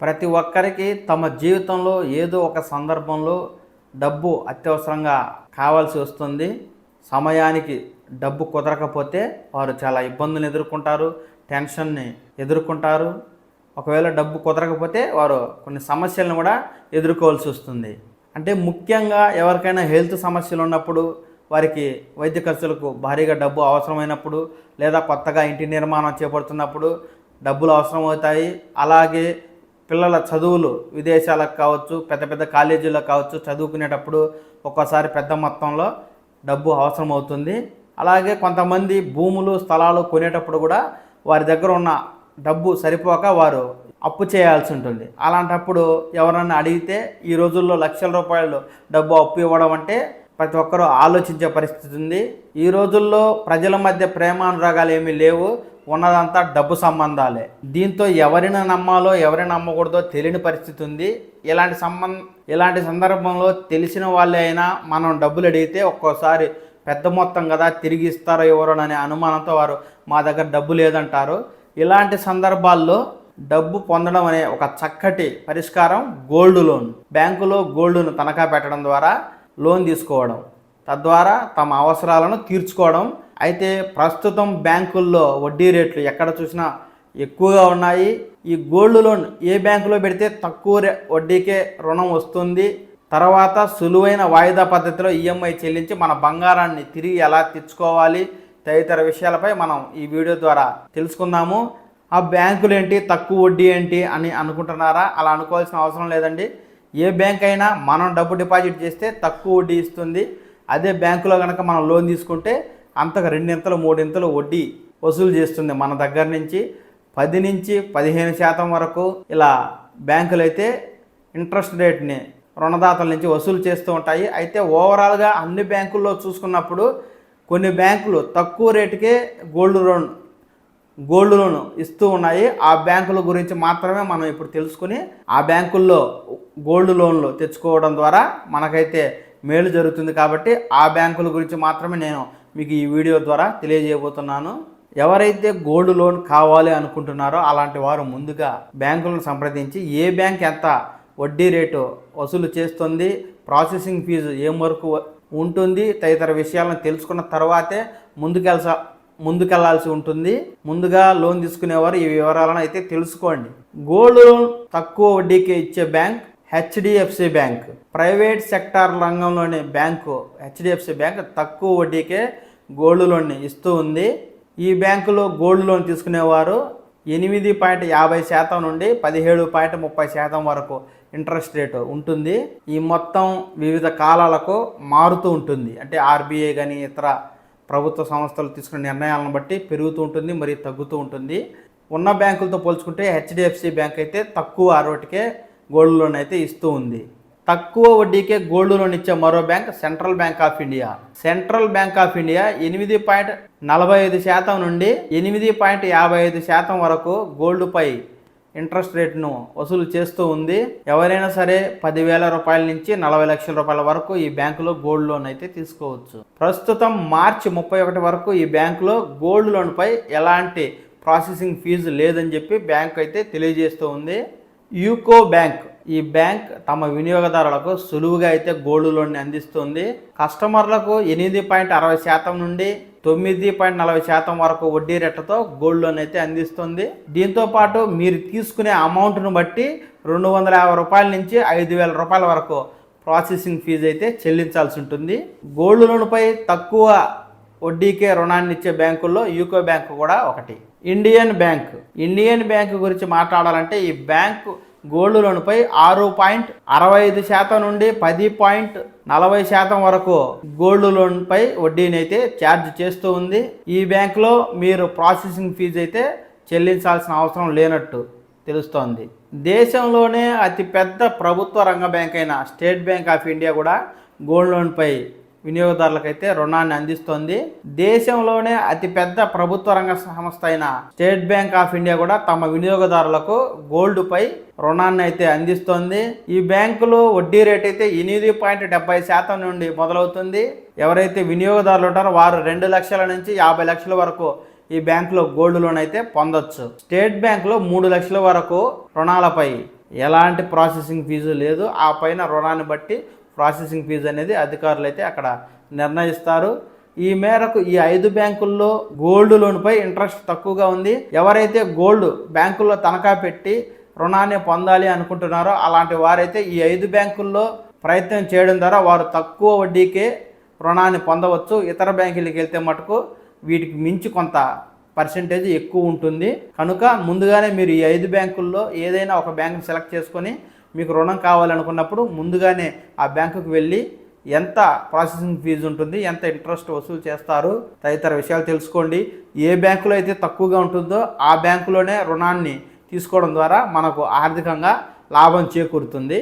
ప్రతి ఒక్కరికి తమ జీవితంలో ఏదో ఒక సందర్భంలో డబ్బు అత్యవసరంగా కావాల్సి వస్తుంది. సమయానికి డబ్బు కుదరకపోతే వారు చాలా ఇబ్బందులు ఎదుర్కొంటారు టెన్షన్ని ఎదుర్కొంటారు. ఒకవేళ డబ్బు కుదరకపోతే వారు కొన్ని సమస్యలను కూడా ఎదుర్కోవాల్సి వస్తుంది. అంటే ముఖ్యంగా ఎవరికైనా హెల్త్ సమస్యలు ఉన్నప్పుడు వారికి వైద్య ఖర్చులకు భారీగా డబ్బు అవసరమైనప్పుడు లేదా కొత్తగా ఇంటి నిర్మాణం చేపడుతున్నప్పుడు డబ్బులు అవసరమవుతాయి. అలాగే పిల్లల చదువులు విదేశాలకు కావచ్చు పెద్ద పెద్ద కాలేజీలకు కావచ్చు చదువుకునేటప్పుడు ఒక్కోసారి పెద్ద మొత్తంలో డబ్బు అవసరం అవుతుంది అలాగే కొంతమంది భూములు స్థలాలు కొనేటప్పుడు కూడా వారి దగ్గర ఉన్న డబ్బు సరిపోక వారు అప్పు చేయాల్సి ఉంటుంది. అలాంటప్పుడు ఎవరన్నా అడిగితే ఈ రోజుల్లో లక్షల రూపాయలు డబ్బు అప్పు ఇవ్వడం అంటే ప్రతి ఒక్కరూ ఆలోచించే పరిస్థితి ఉంది. ఈ రోజుల్లో ప్రజల మధ్య ప్రేమానురాగాలు ఏమీ లేవు. ఉన్నదంతా డబ్బు సంబంధాలే. దీంతో ఎవరిని నమ్మాలో ఎవరిని నమ్మకూడదో తెలియని పరిస్థితి ఉంది. ఇలాంటి సంబంధ ఇలాంటి సందర్భంలో తెలిసిన వాళ్ళే అయినా మనం డబ్బులు అడిగితే ఒక్కోసారి పెద్ద మొత్తం కదా తిరిగి ఇస్తారో ఎవరో అనే అనుమానంతో వారు మా దగ్గర డబ్బు లేదంటారు. ఇలాంటి సందర్భాల్లో డబ్బు పొందడం అనే ఒక చక్కటి పరిష్కారం గోల్డ్ లోన్. బ్యాంకులో గోల్డ్ను తనఖా పెట్టడం ద్వారా లోన్ తీసుకోవడం. తద్వారా తమ అవసరాలను తీర్చుకోవడం అయితే ప్రస్తుతం బ్యాంకుల్లో వడ్డీ రేట్లు ఎక్కడ చూసినా ఎక్కువగా ఉన్నాయి. ఈ గోల్డ్ లోన్ ఏ బ్యాంకులో పెడితే తక్కువ రే- వడ్డీకే రుణం వస్తుంది. తర్వాత సులువైన వాయిదా పద్ధతిలో ఈఎంఐ చెల్లించి మన బంగారాన్ని తిరిగి ఎలా తెచ్చుకోవాలి తదితర విషయాలపై మనం ఈ వీడియో ద్వారా తెలుసుకుందాము. ఆ బ్యాంకులు ఏంటి తక్కువ వడ్డీ ఏంటి అని అనుకుంటున్నారా? అలా అనుకోవాల్సిన అవసరం లేదండి. ఏ బ్యాంక్ అయినా మనం డబ్బు డిపాజిట్ చేస్తే తక్కువ వడ్డీ ఇస్తుంది. అదే బ్యాంకులో కనుక మనం లోన్ తీసుకుంటే అంతకు రెండింతలు మూడింతలు వడ్డీ వసూలు చేస్తుంది మన దగ్గర నుంచి. పది నుంచి పదిహేను శాతం వరకు ఇలా బ్యాంకులు అయితే ఇంట్రెస్ట్ రేట్ని రుణదాతల నుంచి వసూలు చేస్తూ ఉంటాయి. అయితే ఓవరాల్గా అన్ని బ్యాంకుల్లో చూసుకున్నప్పుడు కొన్ని బ్యాంకులు తక్కువ రేటుకే గోల్డ్ లోన్ గోల్డ్ లోన్ ఇస్తూ ఉన్నాయి. ఆ బ్యాంకుల గురించి మాత్రమే మనం ఇప్పుడు తెలుసుకుని ఆ బ్యాంకుల్లో గోల్డ్ లోన్లు తెచ్చుకోవడం ద్వారా మనకైతే మేలు జరుగుతుంది కాబట్టి ఆ బ్యాంకుల గురించి మాత్రమే నేను మీకు ఈ వీడియో ద్వారా తెలియజేయబోతున్నాను. ఎవరైతే గోల్డ్ లోన్ కావాలి అనుకుంటున్నారో అలాంటి వారు ముందుగా బ్యాంకులను సంప్రదించి ఏ బ్యాంక్ ఎంత వడ్డీ రేటు వసూలు చేస్తుంది ప్రాసెసింగ్ ఫీజు ఏం వరకు ఉంటుంది తదితర విషయాలను తెలుసుకున్న తర్వాతే ముందుకెళ్ళ ముందుకెళ్ళాల్సి ఉంటుంది. ముందుగా లోన్ తీసుకునేవారు ఈ వివరాలను అయితే తెలుసుకోండి. గోల్డ్ లోన్ తక్కువ వడ్డీకి ఇచ్చే bank HDFC bank. Private sector రంగంలోని బ్యాంకు హెచ్డిఎఫ్సి బ్యాంక్ తక్కువ వడ్డీకే గోల్డ్ లోన్ని ఇస్తూ ఉంది. ఈ బ్యాంకులో గోల్డ్ లోన్ తీసుకునేవారు ఎనిమిది పాయింట్ యాభై శాతం నుండి పదిహేడు పాయింట్ ముప్పై శాతం వరకు ఇంట్రెస్ట్ రేటు ఉంటుంది. ఈ మొత్తం వివిధ కాలాలకు మారుతూ ఉంటుంది. అంటే ఆర్బీఐ కానీ ఇతర ప్రభుత్వ సంస్థలు తీసుకునే నిర్ణయాలను బట్టి పెరుగుతూ ఉంటుంది మరియు తగ్గుతూ ఉంటుంది. ఉన్న బ్యాంకులతో పోల్చుకుంటే హెచ్డిఎఫ్సి బ్యాంక్ అయితే తక్కువ ఆరోటికే గోల్డ్ లోన్ అయితే ఇస్తూ ఉంది. తక్కువ వడ్డీకే గోల్డ్ లోన్ ఇచ్చే మరో bank central bank of India. Central bank of India ఎనిమిది పాయింట్ నలభై ఐదు శాతం నుండి ఎనిమిది పాయింట్ యాభై ఐదు శాతం వరకు గోల్డ్పై ఇంట్రెస్ట్ రేట్ను వసూలు చేస్తూ ఉంది. ఎవరైనా సరే పదివేల రూపాయల నుంచి నలభై లక్షల రూపాయల వరకు ఈ బ్యాంకులో గోల్డ్ లోన్ అయితే తీసుకోవచ్చు. ప్రస్తుతం మార్చి ముప్పై ఒకటి వరకు ఈ బ్యాంకులో గోల్డ్ లోన్పై ఎలాంటి ప్రాసెసింగ్ ఫీజు లేదని చెప్పి బ్యాంక్ అయితే తెలియజేస్తూ ఉంది. UCO bank. ఈ బ్యాంక్ తమ వినియోగదారులకు సులువుగా అయితే గోల్డ్ లోన్ని అందిస్తుంది. కస్టమర్లకు ఎనిమిది పాయింట్ అరవై శాతం నుండి తొమ్మిది పాయింట్ నలభై శాతం వరకు వడ్డీ రేట్లతో గోల్డ్ లోన్ అయితే అందిస్తుంది. దీంతో పాటు మీరు తీసుకునే అమౌంట్ను బట్టి రెండు వందల యాభై రూపాయల నుంచి ఐదు వేల రూపాయల వరకు ప్రాసెసింగ్ ఫీజు అయితే చెల్లించాల్సి ఉంటుంది. గోల్డ్ లోన్పై తక్కువ వడ్డీకే రుణాన్ని ఇచ్చే బ్యాంకుల్లో యూకో బ్యాంకు కూడా ఒకటి. Indian bank. ఇండియన్ బ్యాంక్ గురించి మాట్లాడాలంటే ఈ బ్యాంకు గోల్డ్ లోన్పై ఆరు పాయింట్ అరవై ఐదు శాతం నుండి పది పాయింట్ నలభై శాతం వరకు గోల్డ్ లోన్పై వడ్డీని అయితే ఛార్జ్ చేస్తూ ఉంది. ఈ బ్యాంకులో మీరు ప్రాసెసింగ్ ఫీజు అయితే చెల్లించాల్సిన అవసరం లేనట్టు తెలుస్తోంది. దేశంలోనే అతిపెద్ద ప్రభుత్వ రంగ బ్యాంక్ అయిన స్టేట్ బ్యాంక్ ఆఫ్ ఇండియా కూడా గోల్డ్ లోన్పై వినియోగదారులకైతే రుణాన్ని అందిస్తోంది. దేశంలోనే అతిపెద్ద ప్రభుత్వ రంగ సంస్థ అయిన స్టేట్ బ్యాంక్ ఆఫ్ ఇండియా కూడా తమ వినియోగదారులకు గోల్డ్ పై రుణాన్ని అయితే అందిస్తోంది. ఈ బ్యాంకులో వడ్డీ రేట్ అయితే ఎనిమిది పాయింట్ డెబ్బై శాతం నుండి మొదలవుతుంది. ఎవరైతే వినియోగదారులు ఉంటారో వారు రెండు లక్షల నుంచి యాభై లక్షల వరకు ఈ బ్యాంకులో గోల్డ్ లోన్ అయితే పొందొచ్చు. స్టేట్ బ్యాంకులో మూడు లక్షల వరకు రుణాలపై ఎలాంటి ప్రాసెసింగ్ ఫీజు లేదు. ఆ పైన రుణాన్ని బట్టి ప్రాసెసింగ్ ఫీజు అనేది అధికారులు అయితే అక్కడ నిర్ణయిస్తారు. ఈ మేరకు ఈ ఐదు బ్యాంకుల్లో గోల్డ్ లోన్పై ఇంట్రెస్ట్ తక్కువగా ఉంది. ఎవరైతే గోల్డ్ బ్యాంకుల్లో తనఖా పెట్టి రుణాన్ని పొందాలి అనుకుంటున్నారో అలాంటి వారైతే ఈ ఐదు బ్యాంకుల్లో ప్రయత్నం చేయడం ద్వారా వారు తక్కువ వడ్డీకే రుణాన్ని పొందవచ్చు. ఇతర బ్యాంకులకి వెళ్తే మటుకు వీటికి మించి కొంత పర్సెంటేజ్ ఎక్కువ ఉంటుంది. కనుక ముందుగానే మీరు ఈ ఐదు బ్యాంకుల్లో ఏదైనా ఒక బ్యాంకుని సెలెక్ట్ చేసుకొని మీకు రుణం కావాలనుకున్నప్పుడు ముందుగానే ఆ బ్యాంకుకు వెళ్ళి ఎంత ప్రాసెసింగ్ ఫీజు ఉంటుంది ఎంత ఇంట్రెస్ట్ వసూలు చేస్తారు తదితర విషయాలు తెలుసుకోండి. ఏ బ్యాంకులో అయితే తక్కువగా ఉంటుందో ఆ బ్యాంకులోనే రుణాన్ని తీసుకోవడం ద్వారా మనకు ఆర్థికంగా లాభం చేకూరుతుంది.